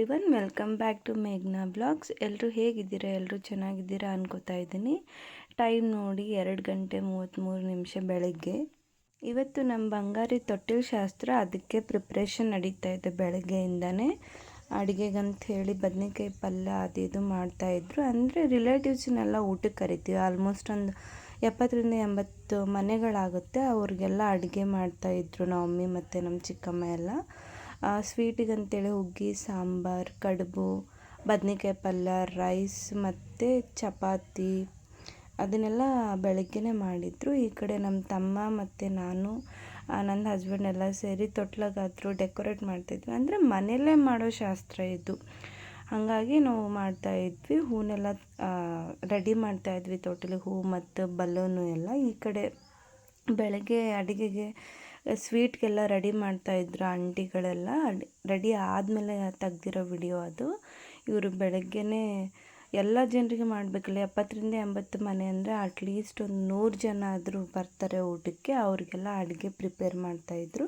Every one welcome back to ಮೇಘ್ನಾ blogs ಎಲ್ಲರೂ ಹೇಗಿದ್ದೀರಾ? ಎಲ್ಲರೂ ಚೆನ್ನಾಗಿದ್ದೀರಾ ಅನ್ಕೋತಾ ಇದ್ದೀನಿ. ಟೈಮ್ ನೋಡಿ ಎರಡು ಗಂಟೆ ಮೂವತ್ತ್ಮೂರು ನಿಮಿಷ ಬೆಳಗ್ಗೆ. ಇವತ್ತು ನಮ್ಮ ಬಂಗಾರಿ ತೊಟ್ಟಿಲ್ ಶಾಸ್ತ್ರ ಅದಕ್ಕೆ ಪ್ರಿಪ್ರೇಷನ್ ನಡೀತಾ ಇದೆ ಬೆಳಗ್ಗೆಯಿಂದನೇ. ಅಡುಗೆಗಂತ ಹೇಳಿ ಬದನೆಕಾಯಿ ಪಲ್ಯ ಅದು ಇದು ಮಾಡ್ತಾಯಿದ್ರು ಅಂದರೆ ರಿಲೇಟಿವ್ಸ್ನೆಲ್ಲ ಊಟಕ್ಕೆ ಕರಿತೀವಿ. ಆಲ್ಮೋಸ್ಟ್ ಒಂದು ಎಪ್ಪತ್ತರಿಂದ ಎಂಬತ್ತು ಮನೆಗಳಾಗುತ್ತೆ. ಅವ್ರಿಗೆಲ್ಲ ಅಡುಗೆ ಮಾಡ್ತಾಯಿದ್ರು ನಮ್ಮ ಮಮ್ಮಿ ಮತ್ತು ನಮ್ಮ ಚಿಕ್ಕಮ್ಮ ಎಲ್ಲ. ಸ್ವೀಟಿಗೆ ಅಂತೇಳಿ ಹುಗ್ಗಿ, ಸಾಂಬಾರು, ಕಡುಬು, ಬದ್ನೆಕಾಯಿ ಪಲ್ಯ, ರೈಸ್ ಮತ್ತು ಚಪಾತಿ. ಅದನ್ನೆಲ್ಲ ಬೆಳಗ್ಗೆನೇ ಮಾಡಿದರು. ಈ ಕಡೆ ನಮ್ಮ ತಮ್ಮ ಮತ್ತು ನಾನು ನನ್ನ ಹಸ್ಬೆಂಡ್ ಎಲ್ಲ ಸೇರಿ ತೊಟ್ಲಾಗಾದ್ರು ಡೆಕೋರೇಟ್ ಮಾಡ್ತಿದ್ವಿ. ಅಂದರೆ ಮನೆಯಲ್ಲೇ ಮಾಡೋ ಶಾಸ್ತ್ರ ಇದು. ಹಾಗಾಗಿ ನಾವು ಮಾಡ್ತಾಯಿದ್ವಿ ಹೂವನ್ನೆಲ್ಲ ರೆಡಿ ಮಾಡ್ತಾ ಇದ್ವಿ. ತೊಟ್ಟಿಲಿಗೆ ಹೂ ಮತ್ತು ಬಲೂನು ಎಲ್ಲ ಈ ಕಡೆ ಬೆಳಗ್ಗೆ ಅಡುಗೆಗೆ ಸ್ವೀಟ್ಗೆಲ್ಲ ರೆಡಿ ಮಾಡ್ತಾಯಿದ್ರು ಆಂಟಿಗಳೆಲ್ಲ ರೆಡಿ ಆದಮೇಲೆ ತೆಗ್ದಿರೋ ವಿಡಿಯೋ ಅದು. ಇವರು ಬೆಳಗ್ಗೆನೇ ಎಲ್ಲ ಜನರಿಗೆ ಮಾಡಬೇಕಲ್ಲ, ಎಪ್ಪತ್ತರಿಂದ ಎಂಬತ್ತು ಮನೆ ಅಂದರೆ ಅಟ್ಲೀಸ್ಟ್ ಒಂದು ನೂರು ಜನ ಆದರೂ ಬರ್ತಾರೆ ಊಟಕ್ಕೆ. ಅವರಿಗೆಲ್ಲ ಅಡುಗೆ ಪ್ರಿಪೇರ್ ಮಾಡ್ತಾಯಿದ್ರು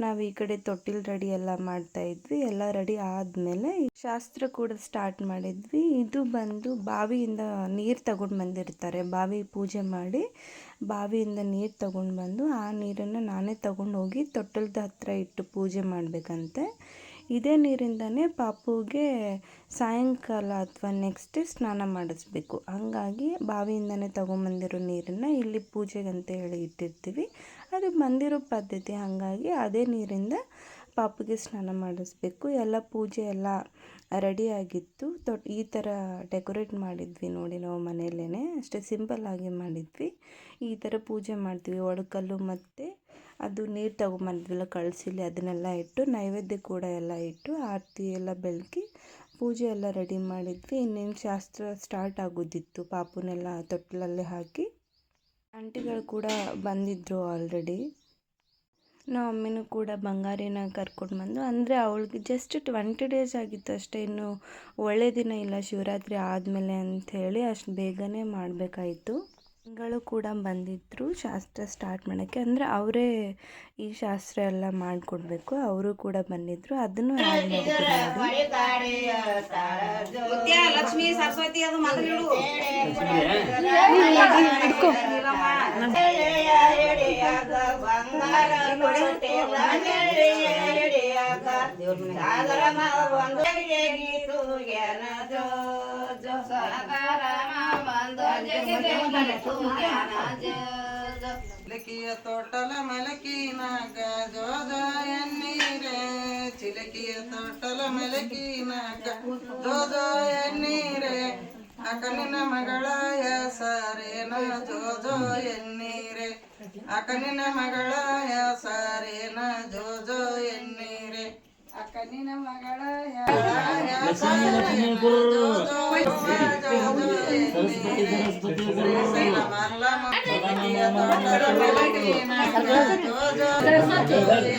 ನಾವು ಈ ಕಡೆ ತೊಟ್ಟಿಲು ರೆಡಿ ಎಲ್ಲ ಮಾಡ್ತಾ ಇದ್ವಿ, ಎಲ್ಲ ರೆಡಿ ಆದಮೇಲೆ ಶಾಸ್ತ್ರ ಕೂಡ ಸ್ಟಾರ್ಟ್ ಮಾಡಿದ್ವಿ. ಇದು ಬಂದು ಬಾವಿಯಿಂದ ನೀರು ತಗೊಂಡು ಬಂದಿರ್ತಾರೆ, ಬಾವಿ ಪೂಜೆ ಮಾಡಿ ಬಾವಿಯಿಂದ ನೀರು ತಗೊಂಡು ಬಂದು ಆ ನೀರನ್ನು ನಾನೇ ತಗೊಂಡು ಹೋಗಿ ತೊಟ್ಟಿಲ್ದ ಹತ್ತಿರ ಇಟ್ಟು ಪೂಜೆ ಮಾಡಬೇಕಂತೆ. ಇದೇ ನೀರಿಂದನೇ ಪಾಪುಗೆ ಸಾಯಂಕಾಲ ಅಥವಾ ನೆಕ್ಸ್ಟ್ ಸ್ನಾನ ಮಾಡಿಸ್ಬೇಕು. ಹಾಗಾಗಿ ಬಾವಿಯಿಂದನೇ ತಗೊಂಬಂದಿರೋ ನೀರನ್ನು ಇಲ್ಲಿ ಪೂಜೆಗಂತ ಹೇಳಿ ಇಟ್ಟಿರ್ತೀವಿ. ಅದು ಬಂದಿರೋ ಪದ್ಧತಿ. ಹಾಗಾಗಿ ಅದೇ ನೀರಿಂದ ಪಾಪುಗೆ ಸ್ನಾನ ಮಾಡಿಸ್ಬೇಕು. ಎಲ್ಲ ಪೂಜೆ ಎಲ್ಲ ರೆಡಿಯಾಗಿತ್ತು ತೊಟ್ ಈ ಥರ ಡೆಕೋರೇಟ್ ಮಾಡಿದ್ವಿ ನೋಡಿ ನಾವು ಮನೆಯಲ್ಲೇ ಅಷ್ಟೇ ಸಿಂಪಲ್ಲಾಗಿ ಮಾಡಿದ್ವಿ. ಈ ಥರ ಪೂಜೆ ಮಾಡ್ತೀವಿ. ಒಡಕಲ್ಲು ಮತ್ತು ಅದು ನೀರು ತಗೊಂಬಂದಿದ್ದೆಲ್ಲ ಕಳಸಿಲಿ ಅದನ್ನೆಲ್ಲ ಇಟ್ಟು ನೈವೇದ್ಯ ಕೂಡ ಎಲ್ಲ ಇಟ್ಟು ಆರತಿ ಎಲ್ಲ ಬೆಳಗಿ ಪೂಜೆ ಎಲ್ಲ ರೆಡಿ ಮಾಡಿದ್ವಿ. ಇನ್ನೇನು ಶಾಸ್ತ್ರ ಸ್ಟಾರ್ಟ್ ಆಗೋದಿತ್ತು, ಪಾಪುನೆಲ್ಲ ತೊಟ್ಟಲಲ್ಲಿ ಹಾಕಿ. ಆಂಟಿಗಳು ಕೂಡ ಬಂದಿದ್ದರು ಆಲ್ರೆಡಿ ನಮ್ಮ ಅಮ್ಮಿನೂ ಕೂಡ ಬಂಗಾರಿನ ಕರ್ಕೊಂಡು ಬಂದು ಅಂದರೆ ಅವಳಿಗೆ ಜಸ್ಟ್ ಟ್ವೆಂಟಿ ಡೇಸ್ ಆಗಿತ್ತು ಅಷ್ಟೇ, ಇನ್ನು ಒಳ್ಳೆ ದಿನ ಇಲ್ಲ, ಶಿವರಾತ್ರಿ ಆದಮೇಲೆ ಅಂಥೇಳಿ ಅಷ್ಟು ಬೇಗನೆ ಮಾಡಬೇಕಾಯಿತು. ಗಳು ಕೂಡ ಬಂದಿದ್ದರು ಶಾಸ್ತ್ರ ಸ್ಟಾರ್ಟ್ ಮಾಡೋಕ್ಕೆ. ಅಂದರೆ ಅವರೇ ಈ ಶಾಸ್ತ್ರ ಎಲ್ಲ ಮಾಡ್ಕೊಡ್ಬೇಕು. ಅವರು ಕೂಡ ಬಂದಿದ್ರು. ಅದನ್ನು ಲಕ್ಷ್ಮೀ ಸರಸ್ವತಿ ಅದು ಚಿಲಕಿಯ ತೋಟಲ ಮಲಕಿನಾಗ ಜೋ ಜೋ ಎನ್ನೀರೆ ಚಿಲಕಿಯ ತೋಟಲ ಮಲಕಿನಾಗ ಜೋ ಜೋ ಎನ್ನೀರೆ ಅಕನಿನ ಮಗಳ ಹೆಸರೇನ ಜೋ ಜೋ ಎನ್ನೀರೆ ಅಕನಿನ ಮಗಳ ಹೆಸರೇನ ಜೋ ಜೋ ಎನ್ನೀರೆ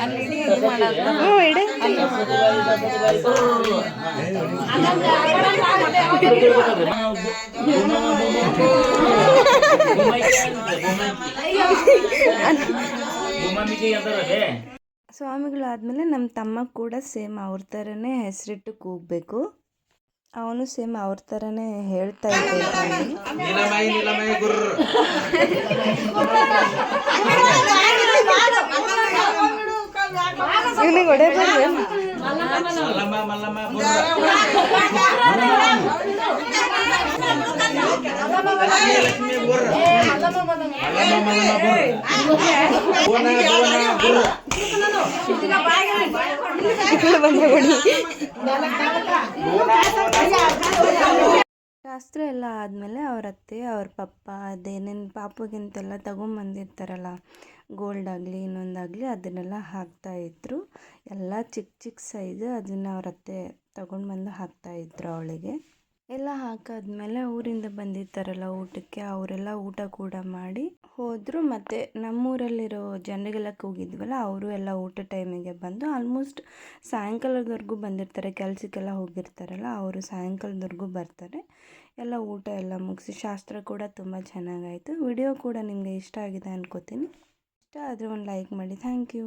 ಅಕನಿನ ಆದಮೇಲೆ ನಮ್ಮ ತಮ್ಮ ಕೂಡ ಸೇಮ್ ಅವ್ರ ಥರನೇ ಹೆಸರಿಟ್ಟು ಕೂಗಬೇಕು. ಅವನು ಸೇಮ್ ಅವ್ರ ಥರನೇ ಹೇಳ್ತಾ ಇದ್ದ ನೀಲಮೈ ನೀಲಮೈ ಗುರು ಇವನಿಗೆ ಹೊಡೆ ಬರ್ರಿ ಮಲ್ಲಮ್ಮ ಮಲ್ಲಮ್ಮ ಗುರು ಲಕ್ಷ್ಮೀ ಶಾಸ್ತ್ರ ಎಲ್ಲ ಆದಮೇಲೆ ಅವ್ರ ಅತ್ತೆ, ಅವ್ರ ಪಪ್ಪ ಅದೇನೇನು ಪಾಪಗಿಂತೆಲ್ಲ ತಗೊಂಬಂದಿರ್ತಾರಲ್ಲ ಗೋಲ್ಡ್ ಆಗಲಿ ಇನ್ನೊಂದಾಗಲಿ ಅದನ್ನೆಲ್ಲ ಹಾಕ್ತಾಯಿದ್ರು ಎಲ್ಲ ಚಿಕ್ಕ ಚಿಕ್ಕ ಸೈಜ್ ಅದನ್ನು ಅವ್ರ ಅತ್ತೆ ತಗೊಂಡು ಬಂದು ಹಾಕ್ತಾಯಿದ್ರು ಅವಳಿಗೆ. ಎಲ್ಲ ಹಾಕಾದ್ಮೇಲೆ ಊರಿಂದ ಬಂದಿರ್ತಾರಲ್ಲ ಊಟಕ್ಕೆ, ಅವರೆಲ್ಲ ಊಟ ಕೂಡ ಮಾಡಿ ಹೋದರು. ಮತ್ತು ನಮ್ಮೂರಲ್ಲಿರೋ ಜನರಿಗೆಲ್ಲ ಕೂಗಿದ್ವಲ್ಲ, ಅವರು ಎಲ್ಲ ಊಟ ಟೈಮಿಗೆ ಬಂದು ಆಲ್ಮೋಸ್ಟ್ ಸಾಯಂಕಾಲದವರೆಗೂ ಬಂದಿರ್ತಾರೆ. ಕೆಲಸಕ್ಕೆಲ್ಲ ಹೋಗಿರ್ತಾರಲ್ಲ, ಅವರು ಸಾಯಂಕಾಲದವರೆಗೂ ಬರ್ತಾರೆ. ಎಲ್ಲ ಊಟ ಎಲ್ಲ ಮುಗಿಸಿ ಶಾಸ್ತ್ರ ಕೂಡ ತುಂಬ ಚೆನ್ನಾಗಾಯಿತು. ವಿಡಿಯೋ ಕೂಡ ನಿಮಗೆ ಇಷ್ಟ ಆಗಿದೆ ಅನ್ಕೋತೀನಿ. ಇಷ್ಟ ಆದರೆ ಒಂದು ಲೈಕ್ ಮಾಡಿ. Thank you